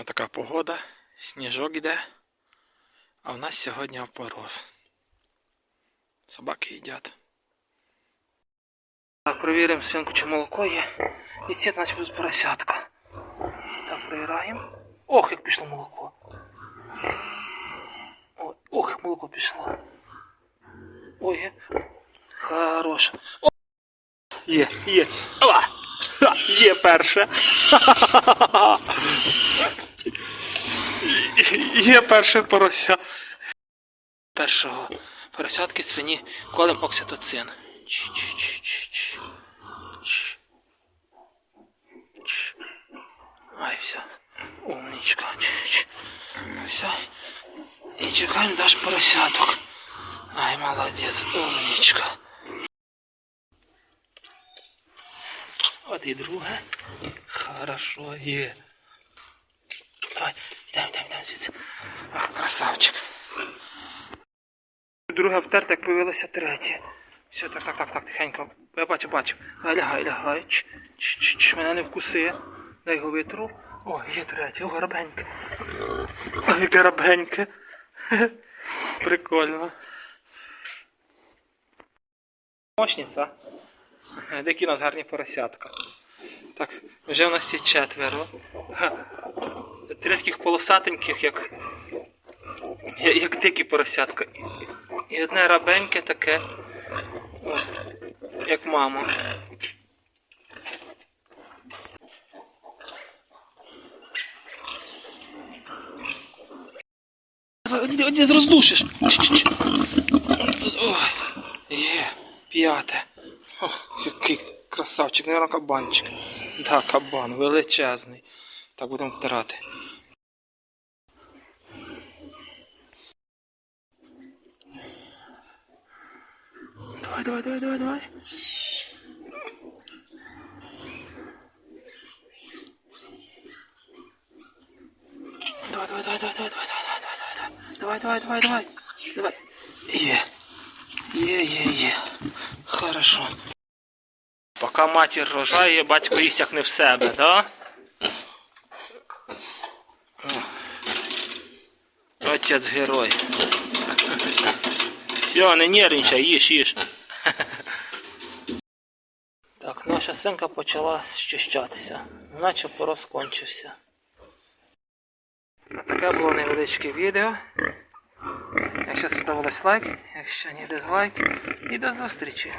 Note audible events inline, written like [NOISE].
Отака погода, сніжок іде, а в нас сьогодні опороз. Собаки їдять. Так, перевіримо свинку, чи молоко є. І це наче поросятка. Так, перевіряємо. Ох, як пішло молоко. Ох, як молоко пішло. Ой. Хороше. Є, є. Ова! Є перше. Є перше порося. Першого поросятки свині колем окситоцин. Ай, все. Умничка. Все. І чекаємо даш поросяток. Ай, молодець, умничка. От і друге. Хорошо є. Давай, йдемо, йдемо, йдемо звідси. Ах, красавчик. Друге обтерте, як появилося третє. Все, так, так, так, так, тихенько. Я бачу, бачу. Лягай, лягай, лягай. Ч, ч, ч, ч, мене не вкуси. Дай його витру. О, є третє, о, гарбеньке. Ой, яке гарбеньке. Хе-хе. [LAUGHS] Прикольно. Мощниця. Які у нас гарні поросятка. Так, вже у нас є четверо. Га. Тріских полосатеньких, як, як дикі поросятка. І, одне рабеньке таке, як мама. Один роздушиш. Є, п'яте. Ох, який красавчик, наверное, кабанчик. Да, кабан, величезний. Так будемо втирати. Давай, давай, давай, давай, давай. Давай, давай, давай, давай, давай, давай, давай, давай, давай, давай, давай, давай. Є. Є, є, є. Хорошо. Поки матір рожає, батько їсть в себе, да? Отець герой. Все, не нервничай, їж, їж. Так, наша свинка почала щищатися, наче порос кончився. Таке було невеличке відео. Якщо сподобалось лайк, якщо ні дизлайк. І до зустрічі.